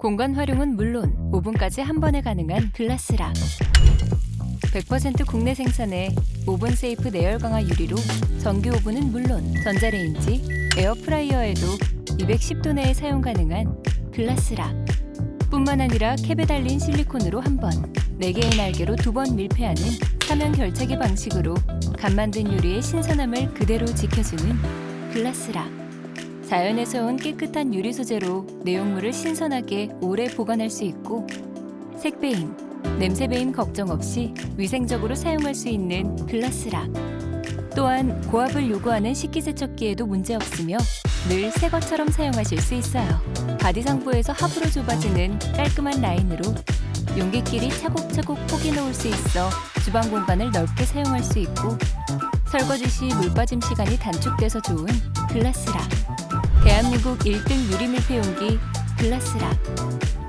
공간 활용은 물론 오븐까지 한 번에 가능한 글라스락. 100% 국내 생산의 오븐 세이프 내열 강화 유리로 전기 오븐은 물론 전자레인지, 에어프라이어에도 210도 내에 사용 가능한 글라스락. 뿐만 아니라 캡에 달린 실리콘으로 한 번, 4개의 날개로 두 번 밀폐하는 사면 결착의 방식으로 간 만든 유리의 신선함을 그대로 지켜주는 글라스락. 자연에서 온 깨끗한 유리 소재로 내용물을 신선하게 오래 보관할 수 있고 색배임, 냄새 배임 걱정 없이 위생적으로 사용할 수 있는 글라스락. 또한 고압을 요구하는 식기세척기에도 문제 없으며 늘 새 것처럼 사용하실 수 있어요. 바디 상부에서 하부로 좁아지는 깔끔한 라인으로 용기끼리 차곡차곡 포기 놓을 수 있어 주방 공간을 넓게 사용할 수 있고 설거지 시 물 빠짐 시간이 단축돼서 좋은 글라스락. 대한민국 1등 유리 밀폐 용기 글라스락.